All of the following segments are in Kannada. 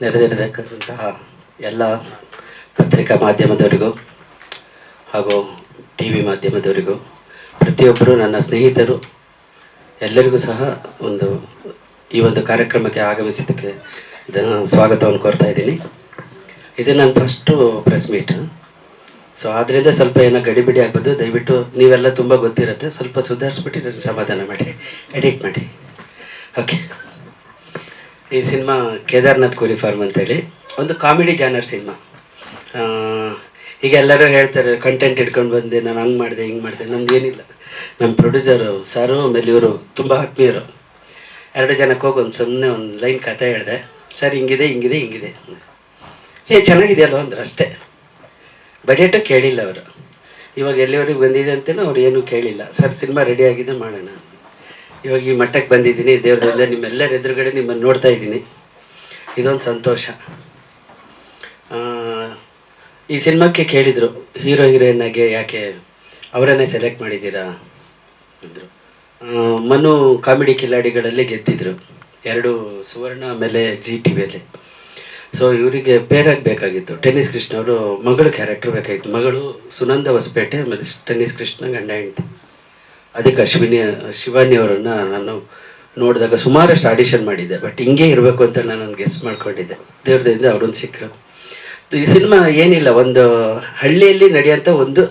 ನೆರೆದಿರತಕ್ಕಂತಹ ಎಲ್ಲ ಪತ್ರಿಕಾ ಮಾಧ್ಯಮದವರಿಗೂ ಹಾಗೂ ಟಿ ವಿ ಮಾಧ್ಯಮದವರಿಗೂ, ಪ್ರತಿಯೊಬ್ಬರು ನನ್ನ ಸ್ನೇಹಿತರು, ಎಲ್ಲರಿಗೂ ಸಹ ಒಂದು ಈ ಒಂದು ಕಾರ್ಯಕ್ರಮಕ್ಕೆ ಆಗಮಿಸಿದ್ದಕ್ಕೆ ಇದನ್ನು ಸ್ವಾಗತವನ್ನು ಕೋರ್ತಾ ಇದ್ದೀನಿ. ಇದು ನನ್ನ ಫಸ್ಟು ಪ್ರೆಸ್ ಮೀಟ್ ಸೊ ಆದ್ದರಿಂದ ಸ್ವಲ್ಪ ಏನೋ ಗಡಿಬಿಡಿ ಆಗ್ಬೋದು. ದಯವಿಟ್ಟು ನೀವೆಲ್ಲ ತುಂಬ ಗೊತ್ತಿರುತ್ತೆ. ಸ್ವಲ್ಪ ಸುಧಾರಿಸ್ಬಿಟ್ಟು ಸಮಾಧಾನ ಮಾಡಿ. ಎಡಿಟ್ ಮಾಡಿ. ಓಕೆ ಈ ಸಿನಿಮಾ ಕೇದಾರ್ನಾಥ್ ಕುರಿ ಫಾರ್ಮ್ ಅಂತೇಳಿ. ಒಂದು ಕಾಮಿಡಿ ಜಾನರ್ ಸಿನಿಮಾ. ಈಗ ಎಲ್ಲರೂ ಹೇಳ್ತಾರೆ ಕಂಟೆಂಟ್ ಇಟ್ಕೊಂಡು ಬಂದೆ, ನಾನು ಹಂಗೆ ಮಾಡಿದೆ, ಹಿಂಗೆ ಮಾಡಿದೆ, ನಮ್ದು ಏನಿಲ್ಲ. ನಮ್ಮ ಪ್ರೊಡ್ಯೂಸರು ಸಾರು, ಆಮೇಲೆ ಇವರು ತುಂಬ ಆತ್ಮೀಯರು. ಎರಡು ಜನಕ್ಕೆ ಹೋಗಿ ಒಂದು ಸುಮ್ಮನೆ ಒಂದು ಲೈನ್ ಕತೆ ಹೇಳಿದೆ, ಸರ್, ಹಿಂಗಿದೆ ಹಿಂಗಿದೆ ಹಿಂಗಿದೆ. ಏ, ಚೆನ್ನಾಗಿದೆಯಲ್ವ ಅಂದ್ರೆ ಅಷ್ಟೇ. ಬಜೆಟು ಕೇಳಿಲ್ಲ ಅವರು. ಇವಾಗ ಎಲ್ಲಿವರೆಗೆ ಬಂದಿದೆ ಅಂತಲೂ ಅವ್ರು ಏನೂ ಕೇಳಿಲ್ಲ. ಸರ್, ಸಿನಿಮಾ ರೆಡಿ ಆಗಿದೆ, ಮಾಡೋಣ. ಇವಾಗ ಈ ಮಟ್ಟಕ್ಕೆ ಬಂದಿದ್ದೀನಿ, ದೇವ್ರದಿಂದ ನಿಮ್ಮೆಲ್ಲರ ಎದುರುಗಡೆ ನಿಮ್ಮನ್ನು ನೋಡ್ತಾ ಇದ್ದೀನಿ. ಇದೊಂದು ಸಂತೋಷ. ಈ ಸಿನಿಮಾಕ್ಕೆ ಕೇಳಿದರು, ಹೀರೋ, ಹೀರೋಯಿನ್ನಾಗೆ ಯಾಕೆ ಅವರನ್ನೇ ಸೆಲೆಕ್ಟ್ ಮಾಡಿದ್ದೀರಾ ಅಂದರು. ಮನು ಕಾಮಿಡಿ ಕಿಲಾಡಿಗಳಲ್ಲಿ ಗೆದ್ದಿದ್ರು. ಎರಡು ಸುವರ್ಣ, ಆಮೇಲೆ ಜಿ ಟಿ ವಿಯಲ್ಲಿ. ಸೊ ಇವರಿಗೆ ಪೇರಾಗಿ ಬೇಕಾಗಿತ್ತು. ಟೆನ್ನಿಸ್ ಕೃಷ್ಣ ಅವರು ಮಗಳು ಕ್ಯಾರೆಕ್ಟರ್ ಬೇಕಾಗಿತ್ತು. ಮಗಳು ಸುನಂದ ಹೊಸಪೇಟೆ, ಆಮೇಲೆ ಟೆನ್ನಿಸ್ ಕೃಷ್ಣ ಗಂಡ ಹೆಂಡತಿ. ಅದಕ್ಕೆ ಅಶ್ವಿನಿ ಶಿವಾನಿ ಅವರನ್ನು ನಾನು ನೋಡಿದಾಗ ಸುಮಾರಷ್ಟು ಆಡಿಷನ್ ಮಾಡಿದ್ದೆ. ಬಟ್ ಹಿಂಗೆ ಇರಬೇಕು ಅಂತ ನಾನು ಗೆಸ್ ಮಾಡ್ಕೊಂಡಿದ್ದೆ. ದೇವ್ರದಿಂದ ಅವ್ರೊಂದು ಸಿಕ್ಕರು. ಈ ಸಿನಿಮಾ ಏನಿಲ್ಲ, ಒಂದು ಹಳ್ಳಿಯಲ್ಲಿ ನಡೆಯೋಂಥ ಒಂದು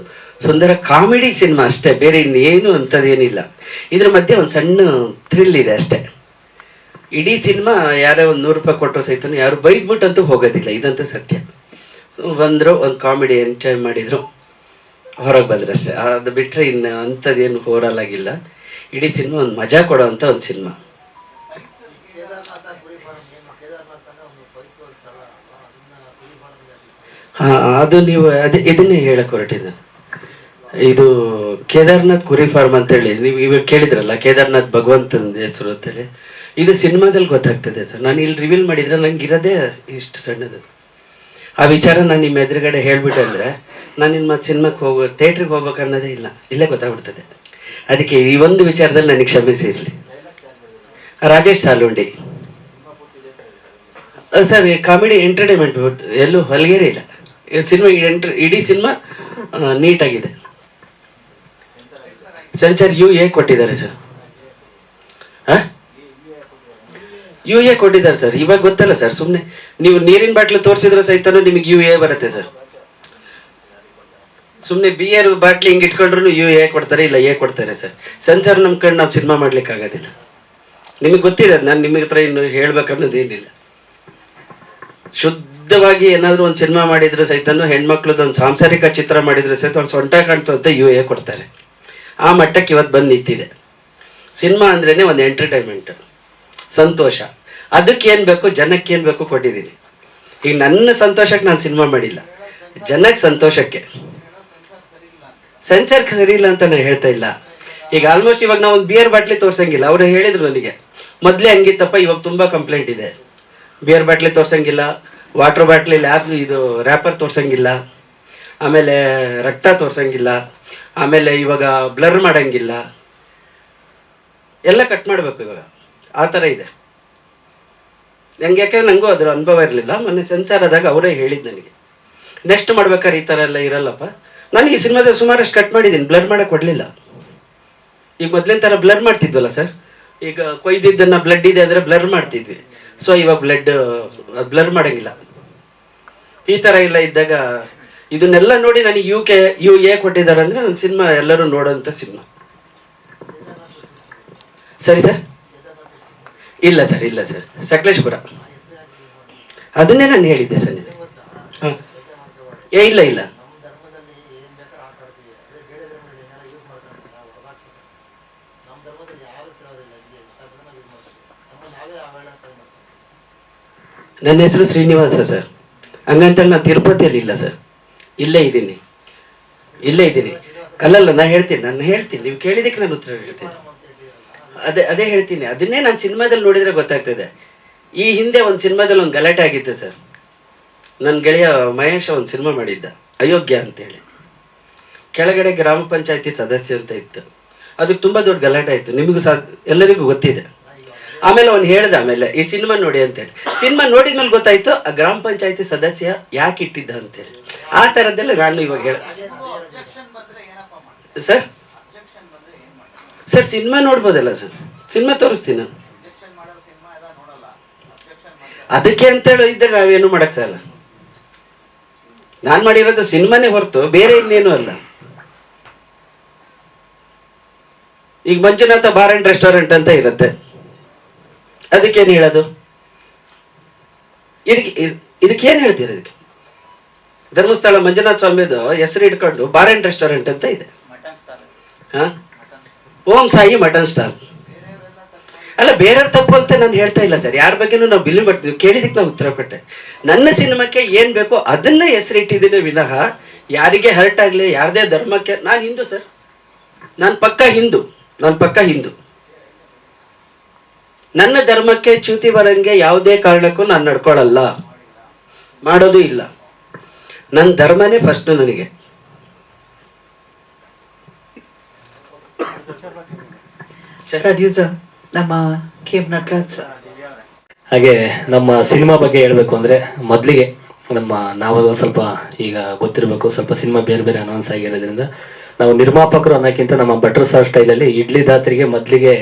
ಸುಂದರ ಕಾಮಿಡಿ ಸಿನಿಮಾ ಅಷ್ಟೇ, ಬೇರೆ ಇನ್ನೇನು ಅಂಥದ್ದೇನಿಲ್ಲ. ಇದ್ರ ಮಧ್ಯೆ ಒಂದು ಸಣ್ಣ ಥ್ರಿಲ್ ಇದೆ ಅಷ್ಟೇ. ಇಡೀ ಸಿನಿಮಾ ಯಾರೇ ಒಂದು ನೂರು ರೂಪಾಯಿ ಕೊಟ್ಟರು ಸಹಿತ ಯಾರು ಬೈದ್ಬಿಟ್ಟಂತೂ ಹೋಗೋದಿಲ್ಲ, ಇದಂತೂ ಸತ್ಯ. ಬಂದರು ಒಂದು ಕಾಮಿಡಿ ಎಂಜಾಯ್ ಮಾಡಿದರು. ಹೊರಗೆ ಬಂದರೆ ಅಷ್ಟೇ. ಅದು ಬಿಟ್ಟರೆ ಇನ್ನು ಅಂಥದ್ದೇನು ಓವರಾಲ್ ಆಗಿಲ್ಲ ಇಡೀ ಸಿನಿಮಾ ಒಂದು ಮಜಾ ಕೊಡೋ ಅಂಥ ಒಂದು ಸಿನಿಮಾ. ಹಾಂ, ಅದು ನೀವು ಅದೇ, ಇದನ್ನೇ ಹೇಳಕ್ಕೆ ಹೊರಟಿದ್ದು. ಇದು ಕೇದಾರ್ನಾಥ್ ಕುರಿ ಫಾರ್ಮ್ ಅಂತೇಳಿ, ನೀವು ಇವಾಗ ಕೇಳಿದ್ರಲ್ಲ, ಕೇದಾರ್ನಾಥ್ ಭಗವಂತನ ಹೆಸರು ಅಂತೇಳಿ. ಇದು ಸಿನಿಮಾದಲ್ಲಿ ಗೊತ್ತಾಗ್ತದೆ ಸರ್. ನಾನು ಇಲ್ಲಿ ರಿವೀಲ್ ಮಾಡಿದರೆ ನಂಗೆ ಇರೋದೇ ಇಷ್ಟು ಸಣ್ಣದು. ಆ ವಿಚಾರ ನಾನು ನಿಮ್ಮ ಎದುರುಗಡೆ ಹೇಳಿಬಿಟ್ಟೆ ಅಂದರೆ ನಾನು ನಿಮ್ಮ ಸಿನಿಮಾಕ್ಕೆ ಹೋಗೋ ಥಿಯೇಟ್ರಿಗೆ ಹೋಗ್ಬೇಕು ಅನ್ನೋದೇ ಇಲ್ಲ. ಇಲ್ಲೇ ಗೊತ್ತಾಗ್ಬಿಡ್ತದೆ. ಅದಕ್ಕೆ ಈ ಒಂದು ವಿಚಾರದಲ್ಲಿ ನನಗೆ ಕ್ಷಮಿಸಿ ಇರಲಿ. Rajesh Salundi. Sir comedy entertainment ಎಲ್ಲೂ ಹೊಲಗೇರಿ ಇಲ್ಲ. ಸಿನಿಮಾ ಎಂಟ್ರ್ ಇಡೀ ಸಿನಿಮಾ ನೀಟಾಗಿದೆ. ಸೆನ್ಸರ್ ಯು ಎ ಕೊಟ್ಟಿದ್ದಾರೆ, ಸರ್. ಯು ಎ ಕೊಟ್ಟಿದ್ದಾರೆ, ಸರ್. ಇವಾಗ ಗೊತ್ತಲ್ಲ, ಸರ್. ಸುಮ್ಮನೆ ನೀವು ನೀರಿನ ಬಾಟ್ಲು ತೋರಿಸಿದ್ರೆ ಸಹಿತ ನಿಮಗೆ ಯು ಎ ಬರುತ್ತೆ, ಸರ್. ಸುಮ್ಮನೆ ಬಿಯರ್ ಬಾಟ್ಲಿ ಹಿಂಗೆ ಇಟ್ಕೊಂಡ್ರು ಯು ಎ ಕೊಡ್ತಾರೆ? ಇಲ್ಲ ಎ ಕೊಡ್ತಾರೆ ಸರ್ ಸೆನ್ಸರ್ ಕಣ್ಣು ನಾವು ಸಿನಿಮಾ ಮಾಡ್ಲಿಕ್ಕೆ ಆಗೋದಿಲ್ಲ. ನಿಮಗೆ ಗೊತ್ತಿದೆ, ನಾನು ನಿಮಗೆ ಹತ್ರ ಇನ್ನು ಹೇಳ್ಬೇಕನ್ನೋದು ಏನಿಲ್ಲ. ಶುದ್ಧವಾಗಿ ಏನಾದರೂ ಒಂದು ಸಿನಿಮಾ ಮಾಡಿದ್ರೆ ಸಹಿತ ಹೆಣ್ಮಕ್ಳದ್ದು ಒಂದು ಸಾಂಸಾರಿಕ ಚಿತ್ರ ಮಾಡಿದ್ರೆ ಸಹಿತ ಒಂದು ಸೊಂಟ ಕಾಣ್ತು ಅಂತ ಯು ಎ ಕೊಡ್ತಾರೆ? ಆ ಮಟ್ಟಕ್ಕೆ ಇವತ್ತು ಬಂದು ನಿಂತಿದೆ. ಸಿನಿಮಾ ಅಂದ್ರೇ ಒಂದು ಎಂಟರ್ಟೈನ್ಮೆಂಟ್ ಸಂತೋಷ. ಅದಕ್ಕೆ ಏನು ಬೇಕು, ಜನಕ್ಕೆ ಏನು ಬೇಕು ಕೊಟ್ಟಿದ್ದೀನಿ ಈಗ ನನ್ನ ಸಂತೋಷಕ್ಕೆ ನಾನು ಸಿನಿಮಾ ಮಾಡಿಲ್ಲ. ಜನಕ್ಕೆ ಸಂತೋಷಕ್ಕೆ. ಸೆನ್ಸರ್ ಸರಿ ಇಲ್ಲ ಅಂತ ನಾನು ಹೇಳ್ತಾ ಇಲ್ಲ. ಈಗ ಆಲ್ಮೋಸ್ಟ್ ಇವಾಗ ನಾವು ಒಂದು ಬಿಯರ್ ಬಾಟ್ಲಿ ತೋರ್ಸಂಗಿಲ್ಲ. ಅವರು ಹೇಳಿದ್ರು ನನಗೆ, ಮೊದಲೇ ಹಂಗಿತ್ತಪ್ಪ, ಇವಾಗ ತುಂಬ ಕಂಪ್ಲೇಂಟ್ ಇದೆ. ಬಿಯರ್ ಬಾಟ್ಲಿ ತೋರ್ಸಂಗಿಲ್ಲ ವಾಟರ್ ಬಾಟ್ಲಿ ಲ್ಯಾಬ್ ಇದು ರ್ಯಾಪರ್ ತೋರ್ಸಂಗಿಲ್ಲ. ಆಮೇಲೆ ರಕ್ತ ತೋರ್ಸಂಗಿಲ್ಲ. ಆಮೇಲೆ ಇವಾಗ ಬ್ಲರ್ ಮಾಡಂಗಿಲ್ಲ. ಎಲ್ಲ ಕಟ್ ಮಾಡಬೇಕು ಇವಾಗ. ಆ ಥರ ಇದೆ. ನಂಗೆ ಯಾಕಂದ್ರೆ ನನಗೂ ಅದರ ಅನುಭವ ಇರಲಿಲ್ಲ. ಮೊನ್ನೆ ಸೆನ್ಸಾರ್ ಆದಾಗ ಅವರೇ ಹೇಳಿದ್ದು ನನಗೆ. ನೆಕ್ಸ್ಟ್ ಮಾಡ್ಬೇಕಾದ್ರೆ ಈ ಥರ ಎಲ್ಲ ಇರಲ್ಲಪ್ಪ. ನಾನು ಈ ಸಿನಿಮಾದಲ್ಲಿ ಸುಮಾರಷ್ಟು ಕಟ್ ಮಾಡಿದ್ದೀನಿ. ಬ್ಲರ್ ಮಾಡಕ್ಕೆ ಕೊಡಲಿಲ್ಲ ಈಗ ಮೊದಲಿನ ಥರ ಬ್ಲರ್ ಮಾಡ್ತಿದ್ವಲ್ಲ ಸರ್ ಈಗ ಕೊಯ್ದಿದ್ದನ್ನು ಬ್ಲಡ್ ಇದೆ ಅಂದರೆ ಬ್ಲರ್ ಮಾಡ್ತಿದ್ವಿ. ಸೊ ಇವಾಗ ಬ್ಲಡ್ ಬ್ಲರ್ ಮಾಡಂಗಿಲ್ಲ. ಈ ಥರ ಇಲ್ಲ ಇದ್ದಾಗ ಇದನ್ನೆಲ್ಲ ನೋಡಿ ನನಗೆ ಯು ಕೆ ಯು ಎ ಕೊಟ್ಟಿದ್ದಾರೆ ಅಂದರೆ ನನ್ನ ಸಿನಿಮಾ ಎಲ್ಲರೂ ನೋಡೋಂಥ ಸಿನಿಮಾ. ಸರಿ ಸರ್ ಇಲ್ಲ ಸರ್ ಇಲ್ಲ ಸರ್ ಸಕಲೇಶ್ಪುರ. ಅದನ್ನೇ ನಾನು ಹೇಳಿದ್ದೆ ಸರ್ ಹಾಂ. ಏ, ಇಲ್ಲ ಇಲ್ಲ. ನನ್ನ ಹೆಸರು ಶ್ರೀನಿವಾಸ ಸರ್. ಹಂಗಂತೇಳಿ ನಾನು ತಿರುಪತಿಯಲ್ಲಿ ಇಲ್ಲ ಸರ್. ಇಲ್ಲೇ ಇದ್ದೀನಿ. ಇಲ್ಲೇ ಇದ್ದೀನಿ. ಅಲ್ಲಲ್ಲ ನಾನು ಹೇಳ್ತೀನಿ ನಾನು ಹೇಳ್ತೀನಿ. ನೀವು ಕೇಳಿದಕ್ಕೆ ನಾನು ಉತ್ತರ ಹೇಳ್ತೀನಿ. ಅದೇ ಅದೇ ಹೇಳ್ತೀನಿ. ಅದನ್ನೇ ನಾನು ಸಿನಿಮಾದಲ್ಲಿ ನೋಡಿದರೆ ಗೊತ್ತಾಗ್ತದೆ. ಈ ಹಿಂದೆ ಒಂದು ಸಿನಿಮಾದಲ್ಲಿ ಒಂದು ಗಲಾಟೆ ಆಗಿತ್ತು ಸರ್. ನನ್ನ ಗೆಳೆಯ ಮಹೇಶ ಒಂದು ಸಿನಿಮಾ ಮಾಡಿದ್ದ. ಅಯೋಗ್ಯ ಅಂತೇಳಿ. ಕೆಳಗಡೆ ಗ್ರಾಮ ಪಂಚಾಯತಿ ಸದಸ್ಯ ಅಂತ ಇತ್ತು. ಅದಕ್ಕೆ ತುಂಬ ದೊಡ್ಡ ಗಲಾಟೆ ಆಯಿತು. ನಿಮಗೂ ಸಹ ಎಲ್ಲರಿಗೂ ಗೊತ್ತಿದೆ. ಆಮೇಲೆ ಅವ್ನು ಹೇಳ್ದ ಆಮೇಲೆ, ಈ ಸಿನಿಮಾ ನೋಡಿ ಅಂತೇಳಿ. ಸಿನಿಮಾ ನೋಡಿದ್ಮೇಲೆ ಗೊತ್ತಾಯ್ತು, ಆ ಗ್ರಾಮ ಪಂಚಾಯತಿ ಸದಸ್ಯ ಯಾಕೆ ಇಟ್ಟಿದ್ದ ಅಂತೇಳಿ. ಆ ಥರದ್ದೆಲ್ಲ ನಾನು ಇವಾಗ ಹೇಳ ಸರ್? ಸರ್, ಸಿನಿಮಾ ನೋಡ್ಬೋದಲ್ಲ ಸರ್. ಸಿನಿಮಾ ತೋರಿಸ್ತೀನಿ ನಾನು. ಅದಕ್ಕೆ ಅಂತೇಳಿ ಇದ್ರೆ ನಾವೇನು ಮಾಡಕ್ಕಾಗಲ್ಲ ನಾನು ಮಾಡಿರೋದು ಸಿನಿಮಾನೇ ಹೊರತು, ಬೇರೆ ಇನ್ನೇನು ಅಲ್ಲ. ಈಗ ಮಂಜುನಾಥ ಬಾರ್ ಅಂಡ್ ರೆಸ್ಟೋರೆಂಟ್ ಅಂತ ಇರುತ್ತೆ. ಅದಕ್ಕೇನು ಹೇಳೋದು? ಇದಕ್ಕೆ ಇದಕ್ಕೇನು ಹೇಳ್ತೀರ ಇದಕ್ಕೆ ಧರ್ಮಸ್ಥಳ ಮಂಜುನಾಥ ಸ್ವಾಮಿದು ಹೆಸರು ಇಟ್ಕೊಂಡು ಬಾರ್ ಅಂಡ್ ರೆಸ್ಟೋರೆಂಟ್ ಅಂತ ಇದೆ. ಹಾ? Om Sai mutton stall. ಅಲ್ಲ ಬೇರೆಯವ್ರ ತಪ್ಪು ಅಂತ ನಾನು ಹೇಳ್ತಾ ಇಲ್ಲ ಸರ್. ಯಾರ ಬಗ್ಗೆ ನಾವು ಬಿಲ್ ಮಾಡ್ತೀವಿ. ಕೇಳಿದಕ್ಕೆ ನಾವು ಉತ್ತರ ಕೊಟ್ಟೆ ನನ್ನ ಸಿನಿಮಾಕ್ಕೆ ಏನ್ ಬೇಕೋ ಅದನ್ನ ಹೆಸರಿಟ್ಟಿದ್ದೀನಿ ವಿನಃ ಯಾರಿಗೆ ಹರ್ಟ್ ಆಗಲಿ ಯಾರದೇ ಧರ್ಮಕ್ಕೆ ನಾನು ಹಿಂದೂ ಸರ್. ನಾನು ಪಕ್ಕ ಹಿಂದೂ. ನಾನು ಪಕ್ಕ ಹಿಂದೂ. ನನ್ನ ಧರ್ಮಕ್ಕೆ ಚ್ಯುತಿ ಬರಂಗೆ ಯಾವುದೇ ಕಾರಣಕ್ಕೂ ನಾನು ನಡ್ಕೊಳಲ್ಲ. ಮಾಡೋದು ಇಲ್ಲ. ನನ್ನ ಧರ್ಮನೇ ಫಸ್ಟ್ ನನಗೆ. ಪ್ರೊಡ್ಯೂಸರ್ ನಮ್ಮ ಕೆ ಎಂ ನಟರಾಜ್ ಸರ್ ಹಾಗೆ ನಮ್ಮ ಸಿನಿಮಾ ಬಗ್ಗೆ ಹೇಳಬೇಕು ಅಂದರೆ ಮೊದಲಿಗೆ ನಮ್ಮ ನಾವೆಲ್ಲ ಸ್ವಲ್ಪ ಈಗ ಗೊತ್ತಿರಬೇಕು ಸ್ವಲ್ಪ ಸಿನಿಮಾ ಬೇರೆ ಬೇರೆ ಅನೌನ್ಸ್ ಆಗಿರೋದ್ರಿಂದ ನಾವು ನಿರ್ಮಾಪಕರು ಅನ್ನೋಕ್ಕಿಂತ ನಮ್ಮ ಭಟ್ರು ಸರ್ ಸ್ಟೈಲಲ್ಲಿ ಇಡ್ಲಿ ದಾತ್ರಿಗೆ ಮೊದಲಿಗೆ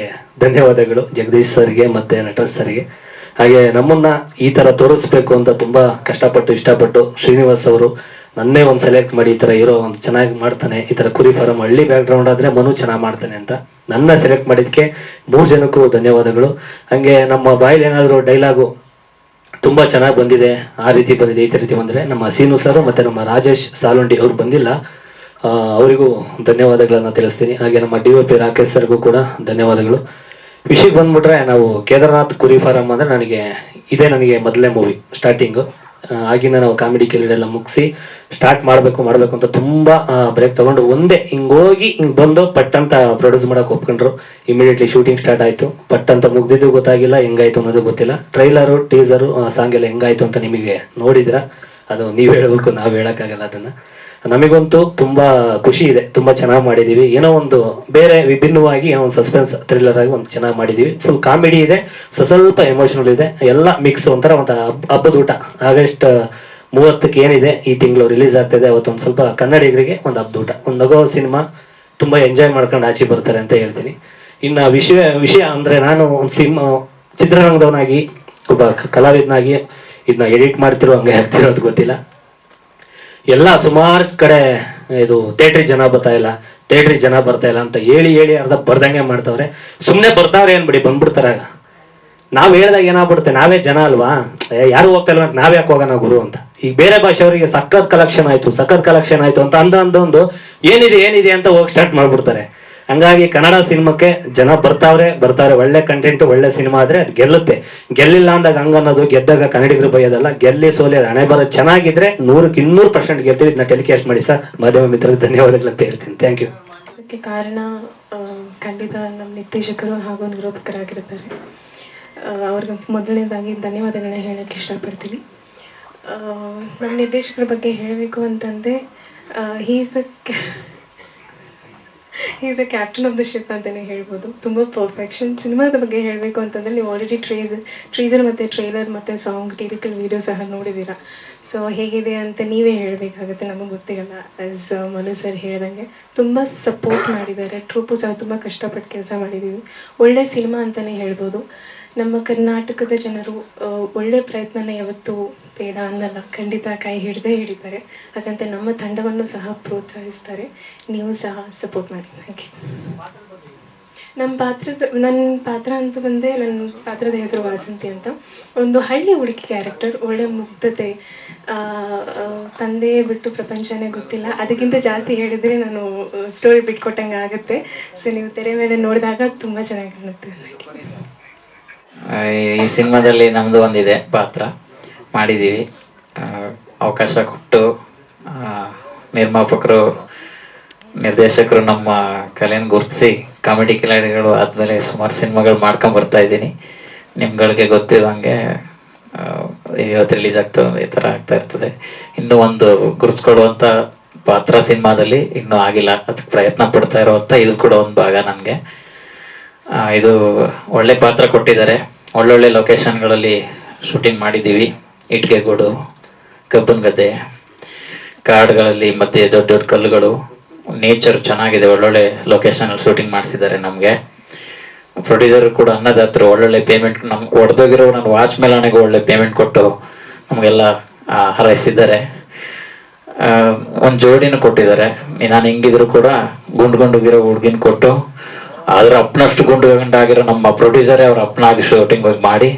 ಧನ್ಯವಾದಗಳು, ಜಗದೀಶ್ ಸರ್ಗೆ ಮತ್ತು ನಟರ ಸರ್ಗೆ. ಹಾಗೆ ನಮ್ಮನ್ನ ಈ ಥರ ತೋರಿಸ್ಬೇಕು ಅಂತ ತುಂಬ ಕಷ್ಟಪಟ್ಟು ಇಷ್ಟಪಟ್ಟು ಶ್ರೀನಿವಾಸ್ ಅವರು ನನ್ನೇ ಒಂದು ಸೆಲೆಕ್ಟ್ ಮಾಡಿ ಈ ಥರ ಇರೋ ಒಂದು ಚೆನ್ನಾಗಿ ಮಾಡ್ತಾನೆ, ಈ ಥರ ಕುರಿ ಫಾರಂ ಹಳ್ಳಿ ಬ್ಯಾಕ್ಗ್ರೌಂಡ್ ಆದರೆ ಮನು ಚೆನ್ನಾಗಿ ಮಾಡ್ತಾನೆ ಅಂತ. ನನ್ನ ಸೆಲೆಕ್ಟ್ ಮಾಡಿದ್ಕೆ ಮೂರು ಜನಕ್ಕೂ ಧನ್ಯವಾದಗಳು. ಹಾಗೆ ನಮ್ಮ ಬಾಯಲ್ಲಿ ಏನಾದರೂ ಡೈಲಾಗು ತುಂಬ ಚೆನ್ನಾಗಿ ಬಂದಿದೆ, ಆ ರೀತಿ ಬಂದಿದೆ, ಈ ರೀತಿ ಬಂದರೆ ನಮ್ಮ ಸೀನು ಸರ್ ಮತ್ತು ನಮ್ಮ ರಾಜೇಶ್ ಸಾಲುಂಡಿ ಅವ್ರು ಬಂದಿಲ್ಲ. ಅವರಿಗೂ ಧನ್ಯವಾದಗಳನ್ನು ತಿಳಿಸ್ತೀನಿ. ಹಾಗೆ ನಮ್ಮ ಡಿ ಒ ಪಿ ರಾಕೇಶ್ ಸರ್ಗೂ ಕೂಡ ಧನ್ಯವಾದಗಳು. ವಿಷಯಕ್ಕೆ ಬಂದ್ಬಿಟ್ರೆ ನಾವು ಕೇದಾರ್ನಾಥ್ ಕುರಿ ಫಾರಂ ಅಂದರೆ ನನಗೆ, ಇದೇ ನನಗೆ ಮೊದಲನೇ ಮೂವಿ ಸ್ಟಾರ್ಟಿಂಗು ಆಗಿನ ನಾವು ಕಾಮಿಡಿ ಎಲ್ಲ ಮುಗಿಸಿ ಸ್ಟಾರ್ಟ್ ಮಾಡಬೇಕು ಮಾಡಬೇಕು ಅಂತ ತುಂಬ ಬ್ರೇಕ್ ತಗೊಂಡು ಒಂದೇ ಹಿಂಗೆ ಹೋಗಿ ಹಿಂಗೆ ಬಂದು ಪಟ್ ಅಂತ ಪ್ರೊಡ್ಯೂಸ್ ಮಾಡೋಕೆ ಒಪ್ಕೊಂಡ್ರು. ಇಮಿಡಿಯೇಟ್ಲಿ ಶೂಟಿಂಗ್ ಸ್ಟಾರ್ಟ್ ಆಯಿತು. ಪಟ್ ಅಂತ ಮುಗ್ದಿದ್ದು ಗೊತ್ತಾಗಿಲ್ಲ, ಹೆಂಗಾಯ್ತು ಅನ್ನೋದು ಗೊತ್ತಿಲ್ಲ. ಟ್ರೈಲರು ಟೀಸರು ಸಾಂಗ್ ಎಲ್ಲ ಹೆಂಗಾಯ್ತು ಅಂತ ನಿಮಗೆ ನೋಡಿದ್ರ? ಅದು ನೀವು ಹೇಳಬೇಕು, ನಾವು ಹೇಳೋಕ್ಕಾಗಲ್ಲ ಅದನ್ನು. ನಮಗಂತೂ ತುಂಬಾ ಖುಷಿ ಇದೆ, ತುಂಬಾ ಚೆನ್ನಾಗಿ ಮಾಡಿದೀವಿ. ಏನೋ ಒಂದು ಬೇರೆ ವಿಭಿನ್ನವಾಗಿ ಏನೋ ಒಂದು ಸಸ್ಪೆನ್ಸ್ ಥ್ರಿಲ್ಲರ್ ಆಗಿ ಒಂದು ಚೆನ್ನಾಗಿ ಮಾಡಿದೀವಿ. ಫುಲ್ ಕಾಮಿಡಿ ಇದೆ ಸ್ವಲ್ಪ ಎಮೋಷನಲ್ ಇದೆ. ಎಲ್ಲ ಮಿಕ್ಸ್ ಒಂಥರ ಒಂದು ಹಬ್ಬ- ಹಬ್ಬದ ಊಟ. ಆಗಸ್ಟ್ ಮೂವತ್ತಕ್ಕೆ ಏನಿದೆ, ಈ ತಿಂಗಳು ರಿಲೀಸ್ ಆಗ್ತಿದೆ. ಅವತ್ತೊಂದು ಸ್ವಲ್ಪ ಕನ್ನಡಿಗರಿಗೆ ಒಂದು ಹಬ್ಬದ ಊಟ. ಒಂದು ನಗೋ ಸಿನಿಮಾ ತುಂಬಾ ಎಂಜಾಯ್ ಮಾಡ್ಕೊಂಡು ಆಚೆ ಬರ್ತಾರೆ ಅಂತ ಹೇಳ್ತೀನಿ. ಇನ್ನು ವಿಷಯ ವಿಷಯ ಅಂದ್ರೆ ನಾನು ಒಂದು ಸಿನಿಮಾ ಚಿತ್ರರಂಗದವನಾಗಿ, ಒಬ್ಬ ಕಲಾವಿದನಾಗಿ ಇದನ್ನ ಎಡಿಟ್ ಮಾಡ್ತಿರೋ ಹಂಗೆ ಆಗ್ತಿರೋದು ಗೊತ್ತಿಲ್ಲ. ಎಲ್ಲ ಸುಮಾರು ಕಡೆ, ಇದು ಥಿಯೇಟ್ರಿಗೆ ಜನ ಬರ್ತಾ ಇಲ್ಲ ಥಿಯೇಟ್ರಿಗೆ ಜನ ಬರ್ತಾ ಇಲ್ಲ ಅಂತ ಹೇಳಿ ಹೇಳಿ ಅರ್ಧ ಬರ್ದಂಗೆ ಮಾಡ್ತಾವ್ರೆ. ಸುಮ್ಮನೆ ಬರ್ತಾವ್ರೆ ಏನ್ಬಿಡಿ ಬಂದ್ಬಿಡ್ತಾರೆ ನಾವು ಹೇಳ್ದಾಗ ಏನಾಗ್ಬಿಡುತ್ತೆ, ನಾವೇ ಜನ ಅಲ್ವಾ? ಯಾರು ಹೋಗ್ತಾ ಇಲ್ಲ ಅಂತ ನಾವ್ ಯಾಕೆ ಹೋಗೋಣ ಗುರು ಅಂತ. ಈಗ ಬೇರೆ ಭಾಷೆ ಅವರಿಗೆ ಸಖತ್ ಕಲೆಕ್ಷನ್ ಆಯ್ತು, ಸಖತ್ ಕಲೆಕ್ಷನ್ ಆಯ್ತು ಅಂತ ಅಂದ ಅಂದೊಂದು ಏನಿದೆ ಏನಿದೆ ಅಂತ ಹೋಗಿ ಸ್ಟಾರ್ಟ್ ಮಾಡ್ಬಿಡ್ತಾರೆ. ಹಂಗಾಗಿ ಕನ್ನಡ ಸಿನಿಮಾಕ್ಕೆ ಜನ ಬರ್ತಾವ್ರೆ, ಬರ್ತಾರೆ. ಒಳ್ಳೆ ಕಂಟೆಂಟ್ ಒಳ್ಳೆ ಸಿನಿಮಾ ಆದ್ರೆ ಅದು ಗೆಲ್ಲುತ್ತೆ. ಗೆಲ್ಲಿಲ್ಲ ಅಂದಾಗ ಹಂಗನ್ನೋದು ಗೆದ್ದಾಗ ಕನ್ನಡಿಗರು ಬೈಯೋದಲ್ಲ. ಗೆಲ್ಲಿ ಸೋಲಿ ಅದು ಹಣೆ ಬರೋದು ಚೆನ್ನಾಗಿದ್ರೆ ನೂರಕ್ಕೆ ಇನ್ನೂರು ಪರ್ಸೆಂಟ್ ಗೆಲ್ತೀವಿ ಇದನ್ನ ಟೆಲಿಕಾಸ್ಟ್ ಮಾಡಿ ಸರ್. ಮಾಧ್ಯಮ ಮಿತ್ರರಿಗೆ ಧನ್ಯವಾದಗಳು ಅಂತ ಹೇಳ್ತೀನಿ. ಥ್ಯಾಂಕ್ ಯು ಕಾರಣ ಖಂಡಿತ ನಮ್ಮ ನಿರ್ದೇಶಕರು ಹಾಗೂ ನಿರೂಪಕರಾಗಿರ್ತಾರೆ ಅವ್ರಿಗೆ ಮೊದಲನೇದಾಗಿ ಧನ್ಯವಾದಗಳನ್ನ ಹೇಳಕ್ಕೆ ಇಷ್ಟಪಡ್ತೀನಿ. ನಮ್ಮ ನಿರ್ದೇಶಕರ ಬಗ್ಗೆ ಹೇಳಬೇಕು ಅಂತಂದರೆ he's the is a captain of the ship ಅಂತಲೇ ಹೇಳ್ಬೋದು. ತುಂಬ ಪರ್ಫೆಕ್ಷನ್ ಸಿನಿಮಾದ ಬಗ್ಗೆ ಹೇಳಬೇಕು ಅಂತಂದರೆ ನೀವು ಆಲ್ರೆಡಿ ಟ್ರೇಸರ್ ಟ್ರೀಸರ್ ಮತ್ತು ಟ್ರೇಲರ್ ಮತ್ತು ಸಾಂಗ್ ಲಿರಿಕಲ್ ವೀಡಿಯೋ ಸಹ ನೋಡಿದ್ದೀರಾ. ಸೊ ಹೇಗಿದೆ ಅಂತ ನೀವೇ ಹೇಳಬೇಕಾಗುತ್ತೆ, ನಮಗೆ ಗೊತ್ತಿರಲ್ಲ ಆ್ಯಸ್ ಮನು ಸರ್ ಹೇಳ್ದಂಗೆ. ತುಂಬ ಸಪೋರ್ಟ್ ಮಾಡಿದ್ದಾರೆ. ಟ್ರೂಪು ಸಹ ತುಂಬ ಕಷ್ಟಪಟ್ಟು ಕೆಲಸ ಮಾಡಿದ್ದೀವಿ. ಒಳ್ಳೆ ಸಿನಿಮಾ ಅಂತಲೇ ಹೇಳ್ಬೋದು. ನಮ್ಮ ಕರ್ನಾಟಕದ ಜನರು ಒಳ್ಳೆ ಪ್ರಯತ್ನನ ಯಾವತ್ತೂ ಬೇಡ ಅನ್ನಲ್ಲ. ಖಂಡಿತ ಕೈ ಹಿಡ್ದೇ ಹಿಡಿತಾರೆ. ಹಾಗಂತ ನಮ್ಮ ತಂಡವನ್ನು ಸಹ ಪ್ರೋತ್ಸಾಹಿಸ್ತಾರೆ. ನೀವು ಸಹ ಸಪೋರ್ಟ್ ಮಾಡಿ. ನನಗೆ ನಮ್ಮ ಪಾತ್ರದ ನನ್ನ ಪಾತ್ರ ಅಂತ ಬಂದೆ ನನ್ನ ಪಾತ್ರದ ಹೆಸರು ವಾಸಂತಿ ಅಂತ. ಒಂದು ಹಳ್ಳಿ ಹುಡುಕಿ ಕ್ಯಾರೆಕ್ಟರ್ ಒಳ್ಳೆ ಮುಗ್ಧತೆ ತಂದೆ ಬಿಟ್ಟು ಪ್ರಪಂಚನೇ ಗೊತ್ತಿಲ್ಲ. ಅದಕ್ಕಿಂತ ಜಾಸ್ತಿ ಹೇಳಿದರೆ ನಾನು ಸ್ಟೋರಿ ಬಿಟ್ಕೊಟ್ಟಂಗೆ ಆಗುತ್ತೆ. ಸೊ ನೀವು ತೆರೆ ಮೇಲೆ ನೋಡಿದಾಗ ತುಂಬ ಚೆನ್ನಾಗಿ ಕಾಣುತ್ತೆ ಆ, ಈ ಸಿನಿಮಾದಲ್ಲಿ ನಮ್ಮದು ಒಂದಿದೆ ಪಾತ್ರ. ಮಾಡಿದ್ದೀವಿ ಅವಕಾಶ ಕೊಟ್ಟು ನಿರ್ಮಾಪಕರು, ನಿರ್ದೇಶಕರು ನಮ್ಮ ಕಲೆಯನ್ನು ಗುರುತಿಸಿ, ಕಾಮಿಡಿ ಕಿಲಾಡಿಗಳು ಆದಮೇಲೆ ಸುಮಾರು ಸಿನಿಮಾಗಳು ಮಾಡ್ಕೊಂಡ್ ಬರ್ತಾ ಇದ್ದೀನಿ. ನಿಮ್ಗಳಿಗೆ ಗೊತ್ತಿರೋಂಗೆ ಇವತ್ತು ರಿಲೀಸ್ ಆಗ್ತದೆ ಈ ಥರ ಆಗ್ತಾ ಇರ್ತದೆ. ಇನ್ನೂ ಒಂದು ಗುರುಸ್ಕೊಡುವಂಥ ಪಾತ್ರ ಸಿನಿಮಾದಲ್ಲಿ ಇನ್ನೂ ಆಗಿಲ್ಲ. ಅದಕ್ಕೆ ಪ್ರಯತ್ನ ಪಡ್ತಾ ಇರೋವಂಥ ಇದು ಕೂಡ ಒಂದು ಭಾಗ ನನಗೆ. ಇದು ಒಳ್ಳೆ ಪಾತ್ರ ಕೊಟ್ಟಿದ್ದಾರೆ. ಒಳ್ಳೊಳ್ಳೆ ಲೊಕೇಶನ್ಗಳಲ್ಲಿ ಶೂಟಿಂಗ್ ಮಾಡಿದ್ದೀವಿ. ಇಟ್ಕೆಗೂಡು ಕಬ್ಬನ್ ಕಾಡುಗಳಲ್ಲಿ ಮತ್ತೆ ದೊಡ್ಡ ದೊಡ್ಡ ಕಲ್ಲುಗಳು. ನೇಚರ್ ಚೆನ್ನಾಗಿದೆ, ಒಳ್ಳೊಳ್ಳೆ ಲೊಕೇಶನ್ ಶೂಟಿಂಗ್ ಮಾಡಿಸಿದ್ದಾರೆ ನಮಗೆ. ಪ್ರೊಡ್ಯೂಸರ್ ಕೂಡ ಅನ್ನದಾತ್ರ, ಒಳ್ಳೊಳ್ಳೆ ಪೇಮೆಂಟ್ ನಮ್ಗೆ ಹೊಡೆದೋಗಿರೋ ನನ್ನ ವಾಚ್ ಮೇಲೆ ನನಗೆ ಒಳ್ಳೆ ಪೇಮೆಂಟ್ ಕೊಟ್ಟು ನಮಗೆಲ್ಲ ಹರೈಸಿದ್ದಾರೆ. ಒಂದು ಜೋಡಿನೂ ಕೊಟ್ಟಿದ್ದಾರೆ. ನಾನು ಹೆಂಗಿದ್ರು ಕೂಡ ಗುಂಡು ಹುಡುಗಿನ ಕೊಟ್ಟು ಅದ್ರ ಅಪ್ಪನಷ್ಟು ಗುಂಡು ಗಂಡಾಗಿರೋ ನಮ್ಮ ಪ್ರೊಡ್ಯೂಸರೇ ಅವ್ರ ಅಪ್ಪನಾಗಿ ಶೂಟಿಂಗ್ ಹೋಗಿ ಮಾಡಿ,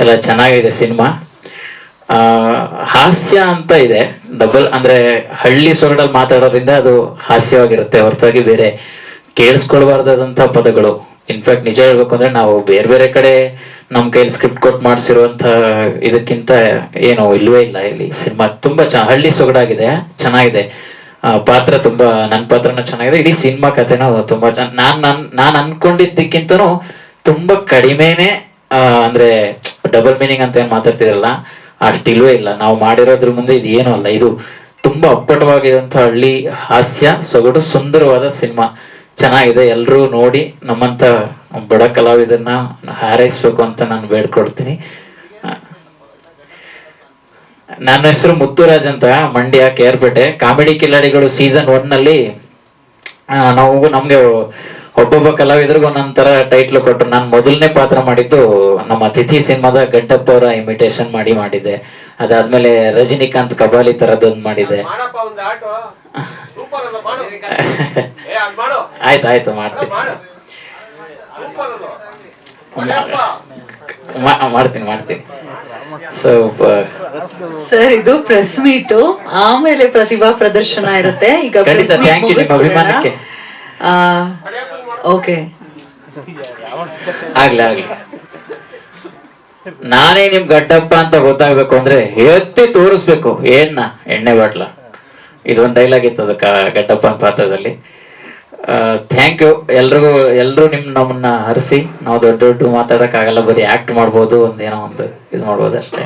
ಎಲ್ಲ ಚೆನ್ನಾಗಿದೆ ಸಿನಿಮಾ. ಹಾಸ್ಯ ಅಂತ ಇದೆ. ಡಬಲ್ ಅಂದ್ರೆ ಹಳ್ಳಿ ಸೊಗಡಲ್ಲಿ ಮಾತಾಡೋದ್ರಿಂದ ಅದು ಹಾಸ್ಯವಾಗಿರುತ್ತೆ. ಹೊರತಾಗಿ ಬೇರೆ ಕೇಳಿಸ್ಕೊಳ್ಬಾರ್ದಾದಂತ ಪದಗಳು. ಇನ್ಫ್ಯಾಕ್ಟ್ ನಿಜ ಹೇಳ್ಬೇಕು ಅಂದ್ರೆ ನಾವು ಬೇರೆ ಬೇರೆ ಕಡೆ ನಮ್ ಕೈಲಿ ಸ್ಕ್ರಿಪ್ಟ್ ಕೊಟ್ಟು ಮಾಡಿಸಿರುವಂತ ಇದಕ್ಕಿಂತ ಏನು ಇಲ್ವೇ ಇಲ್ಲ ಇಲ್ಲಿ. ಸಿನಿಮಾ ತುಂಬಾ ಹಳ್ಳಿ ಸೊಗಡಾಗಿದೆ, ಚೆನ್ನಾಗಿದೆ. ಪಾತ್ರ ತುಂಬಾ ನನ್ನ ಪಾತ್ರನೂ ಚೆನ್ನಾಗಿದೆ, ಇಡೀ ಸಿನಿಮಾ ಕಥೆನೂ ತುಂಬಾ ನಾನ್ ನಾನ್ ನಾನ್ ಅನ್ಕೊಂಡಿದ್ದಕ್ಕಿಂತನೂ ತುಂಬಾ ಕಡಿಮೆನೆ ಅಂದ್ರೆ ಡಬಲ್ ಮೀನಿಂಗ್ ಅಂತ ಏನ್ ಮಾತಾಡ್ತಿರಲ್ಲ ಅಷ್ಟಿಲ್ವೇ ಇಲ್ಲ. ನಾವು ಮಾಡಿರೋದ್ರ ಮುಂದೆ ಇದು ಏನೂ ಅಲ್ಲ. ಇದು ತುಂಬಾ ಅಪ್ಪಟವಾಗಿರುವಂತ ಹಳ್ಳಿ, ಹಾಸ್ಯ, ಸೊಗಡು, ಸುಂದರವಾದ ಸಿನಿಮಾ. ಚೆನ್ನಾಗಿದೆ. ಎಲ್ಲರೂ ನೋಡಿ ನಮ್ಮಂತ ಬಡ ಕಲಾವಿದನ್ನ ಹಾರೈಸ್ಬೇಕು ಅಂತ ನಾನು ಬೇಡ್ಕೊಡ್ತೀನಿ. ನನ್ನ ಹೆಸರು ಮುತ್ತುರಾಜ್ ಅಂತ ಮಂಡ್ಯ ಕೇರ್ಪೇಟೆ. ಕಾಮಿಡಿ ಕಿಲಾಡಿಗಳು ಸೀಸನ್ ಒನ್ನಲ್ಲಿ ನಾವು ನಮ್ಗೆ ಒಬ್ಬೊಬ್ಬ ಕಲಾವಿದರಿಗೂ ಒಂದೊಂಥರ ಟೈಟ್ಲ್ ಕೊಟ್ಟರು ನಾನು ಮೊದಲನೇ ಪಾತ್ರ ಮಾಡಿದ್ದು ನಮ್ಮ ಅತಿಥಿ ಸಿನಿಮಾದ ಗಡ್ಡಪ್ಪ ಅವರ ಇಮಿಟೇಷನ್ ಮಾಡಿ ಮಾಡಿದ್ದೆ. ಅದಾದ್ಮೇಲೆ ರಜನಿಕಾಂತ್ ಕಬಾಲಿ ತರದೊಂದು ಮಾಡಿದೆ ಆಯ್ತು ಆಯ್ತು ಮಾಡ್ತೀನಿ. ಮಾಡ್ತೀನಿ ಮಾಡ್ತೀನಿ. ಸೊ ಸರ್ ಇದು ಪ್ರೆಸ್ ಮೀಟು ಆಮೇಲೆ ಪ್ರತಿಭಾ ಪ್ರದರ್ಶನ ಇರುತ್ತೆ. ಈಗ. ಓಕೆ ಆಗ್ಲಿ ಆಗ್ಲಿ. ನಾನೇ ನಿಮ್ ಗಡ್ಡಪ್ಪ ಅಂತ ಗೊತ್ತಾಗ್ಬೇಕು ಅಂದ್ರೆ ಎತ್ತಿ ತೋರಿಸ್ಬೇಕು ಏನ್ನ ಎಣ್ಣೆ ಬಾಟ್ಲ. ಇದೊಂದು ಡೈಲಾಗ್ ಇತ್ತು ಅದಕ್ಕ ಗಡ್ಡಪ್ಪ ಪಾತ್ರದಲ್ಲಿ. ಥ್ಯಾಂಕ್ ಯು ಎಲ್ರಿಗೂ ಎಲ್ಲರೂ ನಿಮ್ಮ ನಮ್ಮನ್ನ ಹರಿಸಿ. ನಾವು ದೊಡ್ಡ ದೊಡ್ಡ ಮಾತಾಡೋಕ್ಕಾಗಲ್ಲ ಬರೀ ಆಕ್ಟ್ ಮಾಡ್ಬೋದು ಒಂದೇನೋ ಒಂದು ಇದು ಮಾಡ್ಬೋದು ಅಷ್ಟೇ.